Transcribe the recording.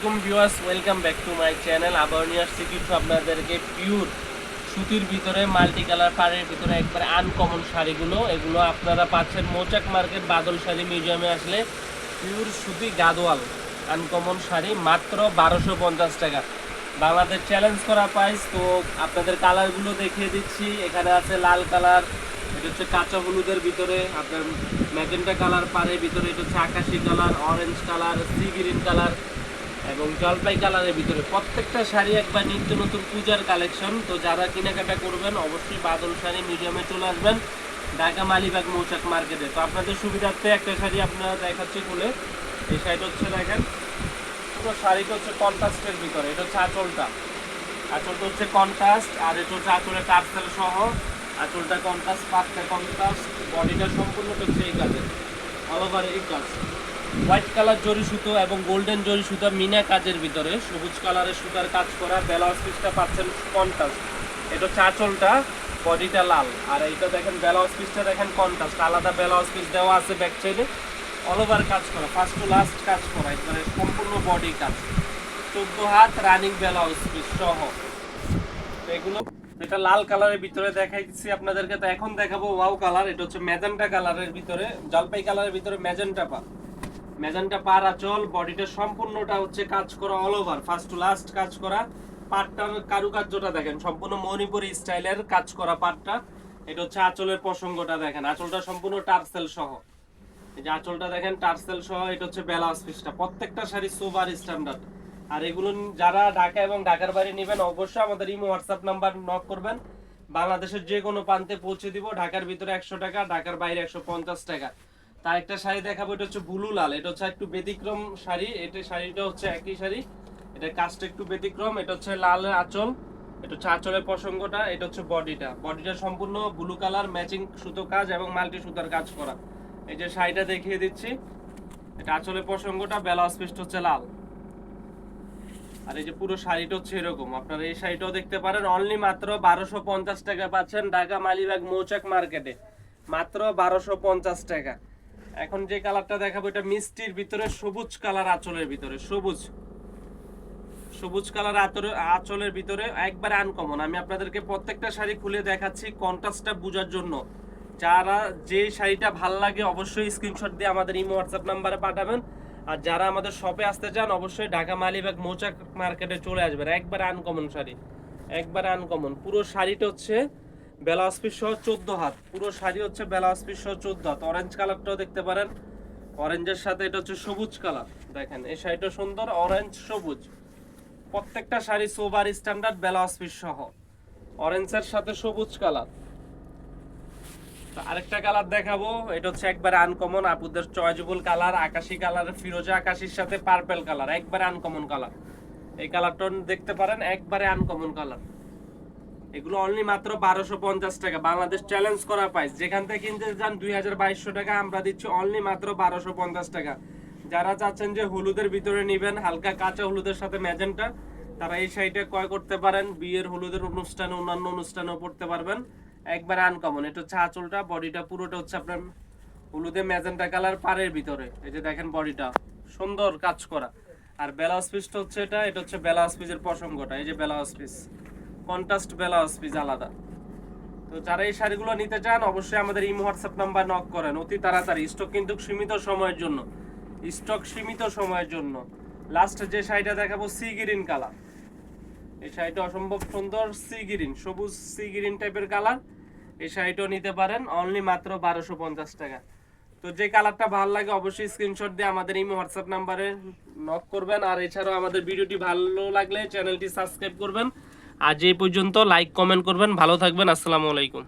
আসসালামাইকুম viewers, welcome back to my channel. আবার নিয়ে আসছি কিছু আপনাদেরকে পিওর সুতির ভিতরে মাল্টি কালার পাড়ের ভিতরে, একবার আনকমন শাড়িগুলো। এগুলো আপনারা পাচ্ছেন মোচাক মার্কেট বাদল শাড়ি মিউজিয়ামে আসলে পিওর সুতি গাদোয়াল আনকমন শাড়ি, মাত্র বারোশো পঞ্চাশ টাকা। বাংলাদেশ চ্যালেঞ্জ করা প্রাইস তো আপনাদের কালারগুলো দেখিয়ে দিচ্ছি। এখানে আছে লাল কালার এটা হচ্ছে কাঁচা হলুদের ভিতরে, আপনার ম্যাজেন্টা কালার পাড়ের ভিতরে এটা হচ্ছে আকাশি colour orange colour sea green colour এবং জলপাই কালারের ভিতরে প্রত্যেকটা শাড়ি একবার নিত্য নতুন পূজার কালেকশন তো যারা কেনাকাটা করবেন, অবশ্যই বাদল শাড়ি মিডিয়ামে চলে আসবেন, ঢাকা মালিবাগ মৌচাক মার্কেটে। তো আপনাদের সুবিধার্থে একটা শাড়ি আপনারা দেখাচ্ছি খুলে। এই শাড়িটা হচ্ছে দেখেন, পুরো শাড়িটা হচ্ছে কন্ট্রাস্টের ভিতরে, এটা হচ্ছে আঁচলটা। আঁচলটা হচ্ছে কন্ট্রাস্ট, আর এটা হচ্ছে আঁচলে টার্সেল সহ। আঁচলটা কন্ট্রাস্ট পাতটা কন্ট্রাস্ট, বডিটা সম্পূর্ণ হচ্ছে এই কাজের অল ওভার এই কাজ। হোয়াইট কালার জরি সুতো এবং গোল্ডেন জরি সুতো মিনা কাজের ভিতরে। সবুজ কালারের সুতার কাজ করা ব্লাউজ পিসটা পাচ্ছেন কন্ট্রাস্ট এটা হচ্ছে আঁচলটা বডিটা লাল। আর এইটা দেখেন ব্লাউজ পিসটা দেখেন কন্ট্রাস্ট আলাদা ব্লাউজ পিস দেওয়া আছে ব্যাক সাইডে অল ওভার কাজ করা ফার্স্ট টু লাস্ট কাজ করা, একবারে সম্পূর্ণ বডি কাজ। চোদ্দ হাত রানিং ব্লাউজ পিস সহ। এগুলো এটা লাল কালারের ভিতরে দেখাইছি আপনাদেরকে। তো এখন দেখাবো ওয়াও কালার এটা হচ্ছে ম্যাজেন্টা কালারের ভিতরে, জলপাই কালারের ভিতরে ম্যাজেন্টা পা ম্যাজেন্টা পার আচল বডিটা সম্পূর্ণটা হচ্ছে কাজ করা all over first to last কাজ করা। পাটটার কারুকার্যটা দেখেন, সম্পূর্ণ মণিপুরি স্টাইলের কাজ করা পাটটা। এটা হচ্ছে আঁচলের প্রসঙ্গটা দেখেন, আঁচলটা সম্পূর্ণ টার্সেল সহ। এই যে আঁচলটা দেখেন, টার্সেল সহ, এটা হচ্ছে ব্লাউজ পিসটা প্রত্যেকটা শাড়ি সুপার স্ট্যান্ডার্ড আর এগুলো যারা ঢাকা এবং ঢাকার বাইরে নেবেন, অবশ্যই আমাদের ইমো হোয়াটসঅ্যাপ নাম্বার নক করবেন। বাংলাদেশের যে কোনো প্রান্তে পৌঁছে দিব, ঢাকার ভিতরে একশো টাকা, ঢাকার বাইরে একশো পঞ্চাশ টাকা। তার একটা শাড়ি দেখাবো, এটা হচ্ছে ব্লু লাল, এটা হচ্ছে একটু ব্যতিক্রম শাড়ি, এটা শাড়িটা হচ্ছে একই শাড়ি, এটা কাজটা একটু ব্যতিক্রম, এটা হচ্ছে লাল আঁচল, এটা হচ্ছে আঁচলের প্রসঙ্গটা, এটা হচ্ছে বডিটা বডিটা সম্পূর্ণ ব্লু কালার ম্যাচিং সুতো কাজ এবং মাল্টি সুতার কাজ করা। এই যে শাড়িটা দেখিয়ে দিচ্ছি, এটা আঁচলের প্রসঙ্গটা ব্লাউজ পিসটা হচ্ছে লাল। আর এই যে পুরো শাড়িটা হচ্ছে এরকম, আপনারা এই শাড়িটাও দেখতে পারেন অনলি মাত্র বারোশো পঞ্চাশ টাকা পাচ্ছেন ঢাকা মালিবাগ মৌচাক মার্কেটে। মাত্র বারোশো পঞ্চাশ টাকা। এখন যে কালারটা দেখাবো, এটা মিষ্টির ভিতরে সবুজ কালার আঁচলের ভিতরে, সবুজ। সবুজ কালার আঁচলের ভিতরে একবারে আনকমন আমি আপনাদেরকে প্রত্যেকটা শাড়ি খুলে দেখাচ্ছি কন্ট্রাস্টটা বোঝার জন্য। যারা যে শাড়িটা ভালো লাগে, অবশ্যই স্ক্রিনশট দিয়ে আমাদের ইমো হোয়াটসঅ্যাপ নাম্বারে পাঠাবেন। আর যারা আমাদের শপে আসতে চান, অবশ্যই ঢাকা মালিবাগ মৌচাক মার্কেটে চলে আসবেন। একবার আনকমন শাড়ি। একবার আনকমন পুরো শাড়িটা হচ্ছে ব্লাউজ পিস সহ চোদ্দ হাত। পুরো শাড়ি হচ্ছে ব্লাউজ পিস সহ চোদ্দ হাত। অরেঞ্জ কালারটাও দেখতে পারেন। অরেঞ্জের সাথে এটা হচ্ছে সবুজ কালার দেখেন, এই শাড়িটা সুন্দর অরেঞ্জ সবুজ। প্রত্যেকটা শাড়ি সোবার স্ট্যান্ডার্ড ব্লাউজ পিস সহ অরেঞ্জের সাথে সবুজ কালার আরেকটা কালার দেখাবো। এটা হচ্ছে একবারে আনকমন আপুদের চয়েজেবল কালার আকাশি কালার ফিরোজা আকাশির সাথে পার্পেল কালার একবারে আনকমন কালার এই কালারটা দেখতে পারেন, একবারে আনকমন কালার এগুলো অনলি মাত্র বারোশো পঞ্চাশ টাকা। বাংলাদেশ চ্যালেঞ্জ করা প্রাইস যেখান থেকে কিনতে যান দুই হাজার বাইশশো টাকা, আমরা দিচ্ছি অনলি মাত্র বারোশো পঞ্চাশ টাকা। যারা চাচ্ছেন যে হলুদের ভিতরে নেবেন, হালকা কাঁচা হলুদের সাথে ম্যাজেন্টা, তারা এই শাড়িটা ক্রয় করতে পারেন। বিয়ের হলুদের অনুষ্ঠানে অন্যান্য অনুষ্ঠানেও পড়তে পারবেন। একবার আনকমন এটা হচ্ছে আঁচলটা বডিটা পুরোটা হচ্ছে আপনার হলুদে ম্যাজেন্টা কালার পাড়ের ভিতরে। এই যে দেখেন বডিটা সুন্দর কাজ করা। আর ব্লাউজ পিসটা হচ্ছে এটা এটা হচ্ছে ব্লাউজ পিসের প্রসঙ্গটা। এই যে blouse piece contrast blouse piece আলাদা। তো যারা এই শাড়িগুলো নিতে চান, অবশ্যই আমাদের ইমো হোয়াটসঅ্যাপ নাম্বার নক করেন। অতি তাড়াতাড়ি। স্টক কিন্তু সীমিত সময়ের জন্য। স্টক সীমিত সময়ের জন্য। লাস্ট যে শাড়িটা দেখাবো, সি গ্রিন কালার। এই শাড়িটা অসম্ভব সুন্দর, সি গ্রিন, সবুজ সি গ্রিন টাইপের কালার। এই শাড়িটাও নিতে পারেন অনলি মাত্র বারোশো পঞ্চাশ টাকা। তো যে কালারটা ভালো লাগে, অবশ্যই স্ক্রিনশট দিয়ে আমাদের এই হোয়াটসঅ্যাপ নাম্বারে নক করবেন। আর এছাড়াও আমাদের ভিডিওটি ভালো লাগলে চ্যানেলটি সাবস্ক্রাইব করবেন। আজ এই পর্যন্ত লাইক কমেন্ট করবেন ভালো থাকবেন আসসালামু আলাইকুম।